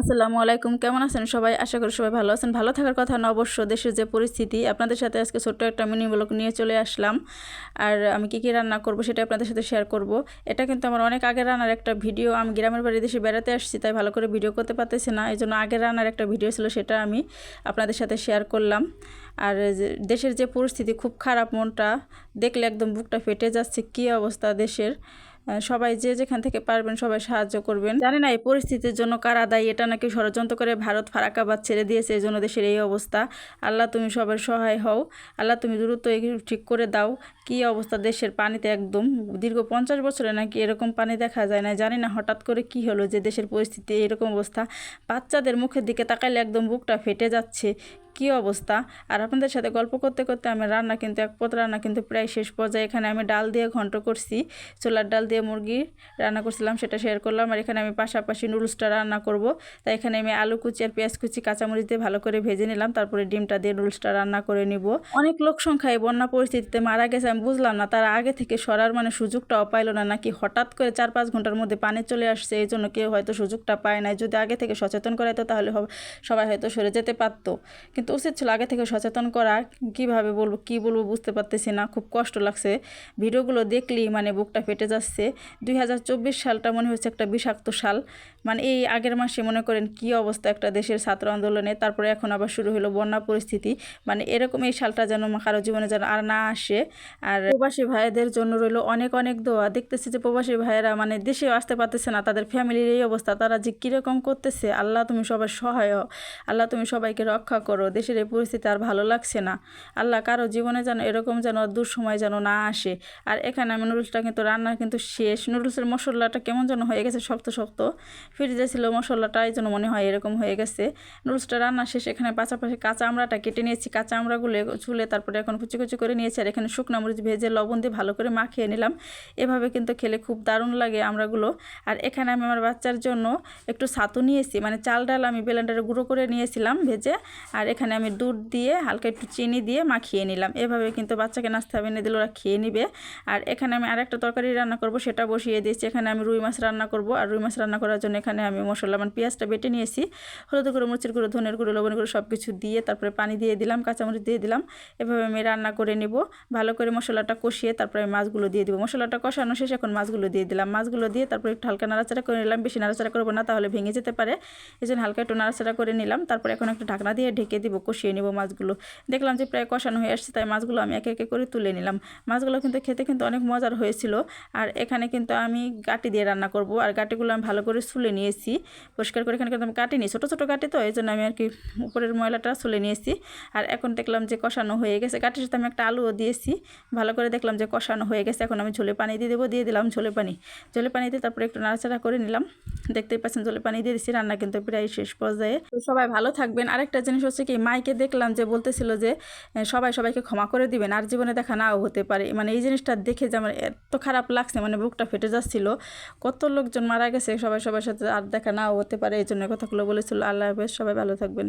আসসালামু আলাইকুম, কেমন আছেন সবাই? আশা করি সবাই ভালো আছেন। ভালো থাকার কথা না, অবশ্য দেশের যে পরিস্থিতি, আপনাদের সাথে আজকে ছোট্ট একটা মিনি ব্লগ নিয়ে চলে আসলাম। আর আমি কী কী রান্না করব সেটা আপনাদের সাথে শেয়ার করব। এটা কিন্তু আমার অনেক আগে রান্নার একটা ভিডিও আমি গ্রামের বাড়ি দেশে বেড়াতে আসছি, তাই ভালো করে ভিডিও করতে পারতেছি না। এই জন্য আগের রান্নার একটা ভিডিও ছিল, সেটা আমি আপনাদের সাথে শেয়ার করলাম। আর দেশের যে পরিস্থিতি, খুব খারাপ মনটা, দেখলে একদম বুকটা ফেটে যাচ্ছে, কী অবস্থা দেশের? সবাই যে যেখান থেকে পারবেন সবাই সাহায্য করবেন। জানি না এই পরিস্থিতির জন্য কারা দায়ী, এটা নাকি ষড়যন্ত্র করে ভারত ফারাকাবাদ ছেড়ে দিয়েছে এই জন্য দেশের এই অবস্থা। আল্লাহ তুমি সবার সহায় হও, আল্লাহ তুমি দ্রুত ঠিক করে দাও। কি অবস্থা দেশের পানিতে একদম? দীর্ঘ পঞ্চাশ বছরে নাকি এরকম পানি দেখা যায় না, জানি না হঠাৎ করে কি হলো যে দেশের পরিস্থিতি এরকম অবস্থা। বাচ্চাদের মুখের দিকে তাকাইলে একদম বুকটা ফেটে যাচ্ছে। কি অবস্থা? আর আপনাদের সাথে গল্প করতে করতে আমি রান্না কিন্তু, এক পথ রান্না কিন্তু প্রায় শেষ পর্যায়ে। এখানে আমি ডাল দিয়ে ঘন্ট করছি ছোলার ডাল দিয়ে মুরগি রান্না করছিলাম, সেটা শেয়ার করলাম। আর এখানে আমি পাশাপাশি নুডলসটা রান্না করব। তাই এখানে আমি আলু কুচি আর পেঁয়াজ কুচি, কাঁচামরিচ দিয়ে ভালো করে ভেজে নিলাম। তারপরে ডিমটা দিয়ে নুডলসটা রান্না করে নিব। অনেক লোক সংখ্যা এই বন্যা পরিস্থিতিতে মারা গেছে, আমি বুঝলাম না। তারা আগে থেকে সরার মানে সুযোগটাও পাইলো না, নাকি হঠাৎ করে চার পাঁচ ঘণ্টার মধ্যে পানি চলে আসছে? এই জন্য কেউ হয়তো সুযোগটা পায় নাই। যদি আগে থেকে সচেতন করাইতো তাহলে সবাই হয়তো সরে যেতে পারতো। কিন্তু উচিত ছিল আগে থেকে সচেতন করা। কীভাবে বলব, কি বলব বুঝতে পারতেছি না, খুব কষ্ট লাগছে। ভিডিওগুলো দেখলি মানে বুকটা ফেটে যাচ্ছে। দুই হাজার চব্বিশ সালটা মনে হচ্ছে একটা বিষাক্ত সাল। মানে এই আগের মাসে মনে করেন কি অবস্থা একটা দেশের ছাত্র আন্দোলনে, তারপরে এখন আবার শুরু হলো বন্যা পরিস্থিতি। মানে এরকম এই সালটা যেন কারও জীবনে যেন আর না আসে। আর প্রবাসী ভাইদের জন্য রইল অনেক অনেক দোয়া। দেখতেছি যে প্রবাসী ভাইয়েরা মানে দেশেও আসতে পারতেছে না, তাদের ফ্যামিলির এই অবস্থা। তারা যে কীরকম করতেছে, আল্লাহ তুমি সবার সহায় আল্লাহ তুমি সবাইকে রক্ষা করো। দেশের এই পরিস্থিতি আর ভালো লাগছে না। আল্লাহ কারও জীবনে যেন এরকম যেন দুঃসময় যেন না আসে। আর এখানে আমি নুডলসটা কিন্তু রান্না কিন্তু শেষ। নুডলসের মশলাটা কেমন যেন হয়ে গেছে শক্ত শক্ত। ফ্রিজে ছিল মশলাটা এই জন্য মনে হয় এরকম হয়ে গেছে। নুডলসটা রান্না শেষ, এখানে পাশাপাশি কাঁচা আমড়াটা কেটে নিয়েছি। কাঁচা আমড়াগুলো চুলে তারপরে এখন কুচি কুচি করে নিয়েছি। আর এখানে শুকনো মরিচ ভেজে লবণ দিয়ে ভালো করে মাখিয়ে নিলাম। এভাবে কিন্তু খেলে খুব দারুণ লাগে আমড়াগুলো। আর এখানে আমি আমার বাচ্চার জন্য একটু ছাতু নিয়েছি। মানে চাল ডাল আমি ব্লেন্ডারে গুঁড়ো করে নিয়েছিলাম ভেজে। আর এখানে আমি দুধ দিয়ে হালকা একটু চিনি দিয়ে মাখিয়ে নিলাম। এভাবে কিন্তু বাচ্চাকে নাস্তা এনে দিলে ওরা খেয়ে নিবে। আর এখানে আমি আরেকটা তরকারি রান্না করব, সেটা বসিয়ে দিয়েছি। এখানে আমি রুই মাছ রান্না করব। আর রুই মাছ রান্না করার জন্য এখানে আমি মশলা মানে পেঁয়াজটা বেটে নিয়েছি। হলুদ গুঁড়ো, মরিচের গুঁড়ো, ধনের গুঁড়ো, লবণ গুঁড়ো সব কিছু দিয়ে তারপরে পানি দিয়ে দিলাম, কাঁচামরিচ দিয়ে দিলাম। এভাবে আমি রান্না করে নেব। ভালো করে মশলাটা কষিয়ে তারপরে মাছগুলো দিয়ে দিব। মশলাটা কষানো শেষ, এখন মাছগুলো দিয়ে দিলাম। মাছগুলো দিয়ে তারপরে একটু হালকা নাড়াচাড়া করে নিলাম। বেশি নাড়াচাড়া করব না, তাহলে ভেঙে যেতে পারে। এই জন্য হালকা একটু নাড়াচাড়া করে নিলাম। তারপরে এখন একটু ঢাকনা দিয়ে ঢেকে দিব কষিয়ে নিব মাছগুলো। দেখলাম যে প্রায় কষানো হয়ে আসছে, তাই মাছগুলো আমি একে একে করে তুলে নিলাম। মাছগুলো কিন্তু খেতে কিন্তু অনেক মজার হয়েছিল। আর এখানে কিন্তু আমি গাটি দিয়ে রান্না করব, আর গাটিগুলো আমি ভালো করে সুলে নিয়েছি। পরিষ্কার করে এখানে কিন্তু আমি কাটিনি ছোটো ছোটো গাটি তো, এই জন্য আমি আর কি উপরের ময়লাটা সুলে নিয়েছি। আর এখন দেখলাম যে কষানো হয়ে গেছে। গাটির সাথে আমি একটা আলুও দিয়েছি। ভালো করে দেখলাম যে কষানো হয়ে গেছে। এখন আমি ঝোলে পানি দিয়ে দেবো, দিয়ে দিলাম ঝোলে পানি। ঝোলে পানি দিয়ে তারপরে একটু নাড়াচাড়া করে নিলাম। দেখতেই পাচ্ছেন ঝোলে পানি দিয়ে দিচ্ছি রান্না কিন্তু প্রায় শেষ পর্যায়ে। সবাই ভালো থাকবেন। আরেকটা জিনিস হচ্ছে কি মাইকে দেখলাম যে বলতেছিল যে সবাই সবাইকে ক্ষমা করে দিবেন, আর জীবনে দেখা নাও হতে পারে। মানে এই জিনিসটা দেখে যে আমার এত খারাপ লাগছে মানে বুকটা ফেটে যাচ্ছিল। কত লোকজন মারা গেছে, সবাই সবার সাথে আর দেখা নাও হতে পারে, এই জন্য কথাগুলো বলেছিল। আল্লাহ হাফেজ, সবাই ভালো থাকবেন।